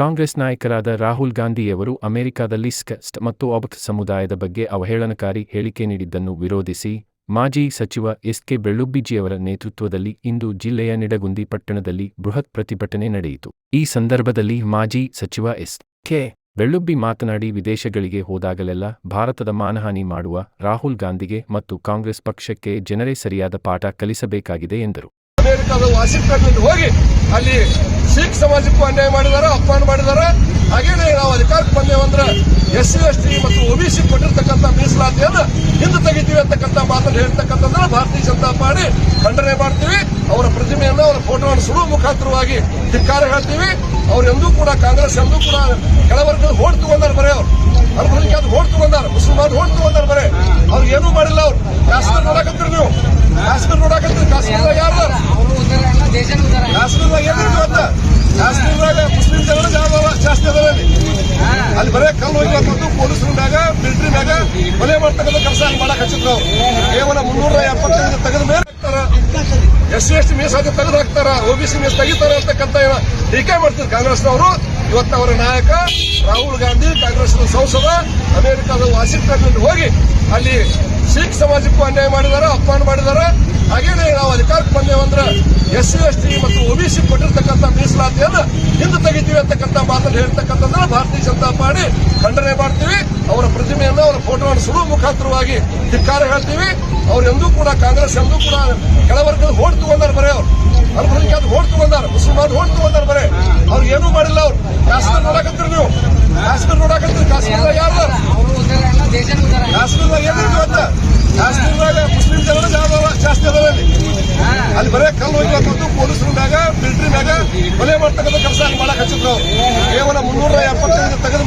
ಕಾಂಗ್ರೆಸ್ ನಾಯಕರಾದ ರಾಹುಲ್ ಗಾಂಧಿಯವರು ಅಮೆರಿಕದಲ್ಲಿ ಸ್ಕಸ್ಟ್ ಮತ್ತು ಅಬತ್ ಸಮುದಾಯದ ಬಗ್ಗೆ ಅವಹೇಳನಕಾರಿ ಹೇಳಿಕೆ ನೀಡಿದ್ದನ್ನು ವಿರೋಧಿಸಿ, ಮಾಜಿ ಸಚಿವ ಎಸ್ ಕೆ ಬೆಳ್ಳುಬ್ಬಿಜಿಯವರ ನೇತೃತ್ವದಲ್ಲಿ ಇಂದು ಜಿಲ್ಲೆಯ ನಿಡಗುಂದಿ ಪಟ್ಟಣದಲ್ಲಿ ಬೃಹತ್ ಪ್ರತಿಭಟನೆ ನಡೆಯಿತು. ಈ ಸಂದರ್ಭದಲ್ಲಿ ಮಾಜಿ ಸಚಿವ ಎಸ್ ಕೆ ಬೆಳ್ಳುಬ್ಬಿ ಮಾತನಾಡಿ, ವಿದೇಶಗಳಿಗೆ ಹೋದಾಗಲೆಲ್ಲ ಭಾರತದ ಮಾನಹಾನಿ ಮಾಡುವ ರಾಹುಲ್ ಗಾಂಧಿಗೆ ಮತ್ತು ಕಾಂಗ್ರೆಸ್ ಪಕ್ಷಕ್ಕೆ ಜನರೇ ಸರಿಯಾದ ಪಾಠ ಕಲಿಸಬೇಕಾಗಿದೆ ಎಂದರು. ಸಿಖ್ ಸಮಾಜಕ್ಕೂ ಅನ್ಯಾಯ ಮಾಡಿದಾರ ಅಪಮಾನ ಮಾಡಿದಾರ. ಹಾಗೇನೆ ನಾವು ಅಧಿಕಾರಕ್ಕೆ ಬಂದೇವಂದ್ರೆ ಎಸ್ ಸಿ, ಎಸ್ ಟಿ ಮತ್ತು ಒಬಿಸಿ ಕೊಟ್ಟಿರ್ತಕ್ಕಂಥ ಮೀಸಲಾತಿಯನ್ನ ಹಿಂದೆ ತೆಗಿತೀವಿ ಅಂತಕ್ಕಂಥ ಮಾತನ್ನು ಹೇಳ್ತಕ್ಕಂಥದ್ದನ್ನ ಭಾರತೀಯ ಜನತಾ ಪಾರ್ಟಿ ಖಂಡನೆ ಮಾಡ್ತೀವಿ. ಅವರ ಪ್ರತಿಮೆಯನ್ನು, ಅವರ ಫೋಟೋವನ್ನು ಸುಡುವ ಮುಖಾಂತರವಾಗಿ ಧಿಕ್ಕಾರ ಹೇಳ್ತೀವಿ. ಅವ್ರು ಎಂದೂ ಕೂಡ ಕಾಂಗ್ರೆಸ್ ಎಂದೂ ಕೂಡ ಕೆಳವರ್ಗದ ಹೋಡ್ ತಗೊಂಡಾರ ಬರೆಯವರು ಅವ್ರು. ಅಲ್ಪಸಂಖ್ಯಾತ ಬಂದಾರೆ ಬರೇ ಅವ್ರಿಗೆ ಏನೂ ಮಾಡಿಲ್ಲ ಅವ್ರು ಕಾಶ್ಮೀರ ನೋಡಕತ್ತೀರಿ ನೀವು ಕಾಶ್ಮೀರ ನೋಡಕತ್ತೀರಿ ಕಾಶ್ಮೀರದಾಗ ಯಾರು ಅವರು ಉದ್ದಾರ ಅಲ್ಲ ಕಾಶ್ಮೀರದಾಗ ಏನಿದೆ ಗೊತ್ತಾ ಕಾಶ್ಮೀರದಾಗ ಮುಸ್ಲಿಂ ಜನ ಜಾಸ್ತಿ ಅದಾವ ಅಲ್ಲಿ ಬರೇ ಕಲ್ಲು ಹೋಗ್ಬೇಕು ಪೊಲೀಸರ ಮ್ಯಾಗ ಕೊಲೆ ಮಾಡ್ತಕ್ಕಂಥ ಕೆಲಸ ಅಲ್ಲಿ ಮಾಡಕ್ ಹಚ್ಚಿದ್ರು ಕೇವಲ ಮುನ್ನೂರ ಎಪ್ಪತ್ತೈದು ತೆಗೆದ ಮೇಲೆ ಹಾಕ್ತಾರ. ಎಸ್ ಸಿ, ಎಸ್ ಟಿ ಮೀಸಲಾತಿ ತೆಗೆದು ಹಾಕ್ತಾರ. ಓಬಿಸಿ ಮೀಸ್ ತೆಗಿತಾರ ಅಂತಕ್ಕಂಥ ಟೀಕೆ ಮಾಡ್ತಾರೆ ಕಾಂಗ್ರೆಸ್ನವರು. ಇವತ್ತು ಅವರ ನಾಯಕ ರಾಹುಲ್ ಗಾಂಧಿ ಕಾಂಗ್ರೆಸ್ ಸಂಸದ, ಅಮೆರಿಕದ ವಾಷಿಂಗ್ಟನ್ನಲ್ಲಿ ಹೋಗಿ ಅಲ್ಲಿ ಸಿಖ್ ಸಮಾಜಕ್ಕೂ ಅನ್ಯಾಯ ಮಾಡಿದಾರ, ಅಪಮಾನ ಮಾಡಿದಾರ. ಅಂದ್ರೆ ಬಂದೇವಂದ್ರೆ ಎಸ್ ಸಿ ಎಸ್ ಟಿ ಮತ್ತು ಒಬಿಸಿ ಕೊಟ್ಟಿರ್ತಕ್ಕಂಥ ಮೀಸಲಾತಿಯನ್ನ ಹಿಂದೆ ತೆಗಿತೀವಿ ಅಂತಕ್ಕಂಥ ಮಾತನ್ನು ಹೇಳ್ತಕ್ಕಂಥದ್ದನ್ನ ಭಾರತೀಯ ಜನತಾ ಪಾರ್ಟಿ ಖಂಡನೆ ಮಾಡ್ತೀವಿ. ಅವರ ಪ್ರತಿಮೆಯನ್ನು ಅವರ ಫೋಟೋವನ್ನು ಸುಡುವ ಮುಖಾಂತರವಾಗಿ ಧಿಕ್ಕಾರ ಹೇಳ್ತೀವಿ. ಅವ್ರು ಎಂದೂ ಕೂಡ ಕಾಂಗ್ರೆಸ್ ಎಂದೂ ಕೂಡ ಕೆಳವರ್ಗದ ಹೋಡ್ ತಗೊಂಡಾರ ಬರೇ ಅವ್ರು. ಅಲ್ಪಸಂಖ್ಯಾತ ಹೋಡ್ ತಗೊಂಡಾರ ಮುಸಲ್ಮಾನ್ ಹೋಡ್ ತಗೊಂಡಾರ ಬರೇ. ಅವ್ರಿಗೆ ಏನೂ ಮಾಡಿಲ್ಲ ಅವ್ರು. ಕಾಶ್ಮೀರ ನೋಡಕತ್ತೀರಿ ನೀವು. ಕಾಶ್ಮೀರ ನೋಡಕತ್ತೀರಿ. ಕಾಶ್ಮೀರ ಯಾರು ಕಾಶ್ಮೀರ ಏನಿದ್ರು ಅಂತ ಕಾಶ್ಮೀರದಾಗ ಅಲ್ಲಿ ಬರೇ ಕಲ್ಲು ಹೋಗ್ಬೇಕಂತೂ ಪೊಲೀಸರು ಮ್ಯಾಗ ಮಿಲಿಟರಿ ಮ್ಯಾಗ, ಕೊಲೆ ಮಾಡ್ತಕ್ಕಂಥ ಕೆಲಸ ಮಾಡಕ್ ಹಚ್ಚಿದ್ರು ಕೇವಲ ಮುನ್ನೂರ ಎಪ್ಪತ್ತೈದು ತೆಗೆದ